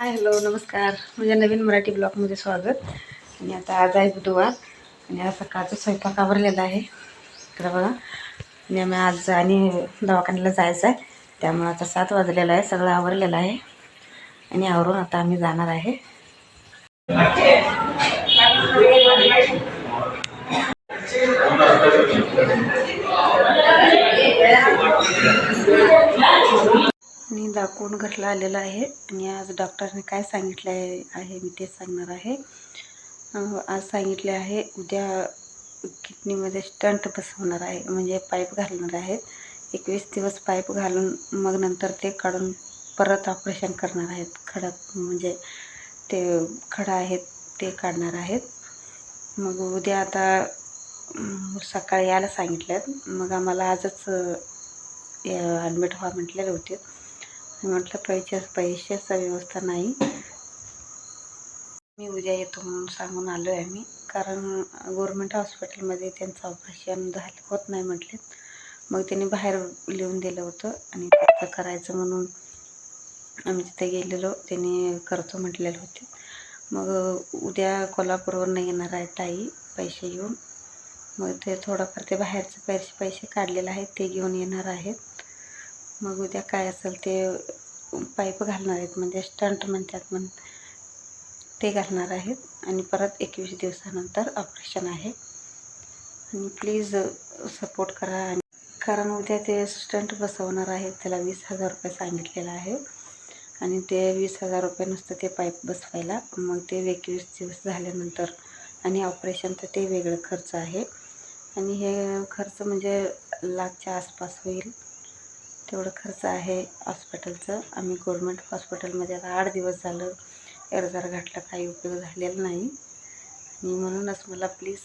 Hi hello नमस्कार. माझ्या नवीन मराठी ब्लॉगमध्ये स्वागत. आणि आता आज आहे बुधवार आणि आज सकाळचा स्वयंपाक आवरलेला आहे. इकडं बघा. आणि आम्ही आज आणि दवाखान्याला जायचं आहे. त्यामुळे आता सात वाजलेला आहे. सगळं आवरलेलं आहे. आणि आवरून आता आम्ही जाणार आहे. मी दाखवून घरला आलेलं आहे. आणि आज डॉक्टरने काय सांगितलं आहे आहे मी ते सांगणार आहे. आज सांगितले आहे उद्या किडनीमध्ये स्टंट बसवणार आहे म्हणजे पाईप घालणार आहेत एकवीस दिवस पाईप घालून मग नंतर ते काढून परत ऑपरेशन करणार आहेत. खडक म्हणजे ते खडा आहेत ते काढणार आहेत. मग उद्या आता सकाळी यायला सांगितलं मग आम्हाला आजच ॲडमिट व्हा म्हटलेले होते. मी म्हटलं पैसे पैशाचा व्यवस्था नाही. मी उद्या येतो म्हणून सांगून आलो आहे मी कारण गव्हर्मेंट हॉस्पिटलमध्ये त्यांचं ऑपरेशन झालं होत नाही म्हटलेत मग त्यांनी बाहेर लिहून दिलं होतं आणि तिथं करायचं म्हणून आम्ही तिथे गेलेलो. त्यांनी करतो म्हटलेले होते. मग उद्या कोल्हापूरवरून येणार आहे ताई पैसे घेऊन. मग ते थोडंफार ते बाहेरचे पैसे पैसे काढलेले आहेत ते घेऊन येणार आहेत. मग उद्या काय असेल ते पाईप घालणार आहेत म्हणजे स्टंट म्हणतात म्हण ते घालणार आहेत. आणि परत एकवीस दिवसानंतर ऑपरेशन आहे. आणि प्लीज सपोर्ट करा. आणि कारण उद्या ते स्टंट बसवणार आहेत त्याला वीस हजार रुपये सांगितलेलं आहे. आणि ते वीस हजार रुपये नुसतं ते पाईप बसवायला मग ते एकवीस दिवस झाल्यानंतर आणि ऑपरेशनचं ते वेगळं खर्च आहे. आणि हे खर्च म्हणजे लाखच्या आसपास होईल. तेवढं खर्च आहे हॉस्पिटलचं. आम्ही गव्हर्मेंट हॉस्पिटलमध्ये आता आठ दिवस झालं. एरजार घातला काही उपयोग झालेला नाही. आणि म्हणूनच मला प्लीज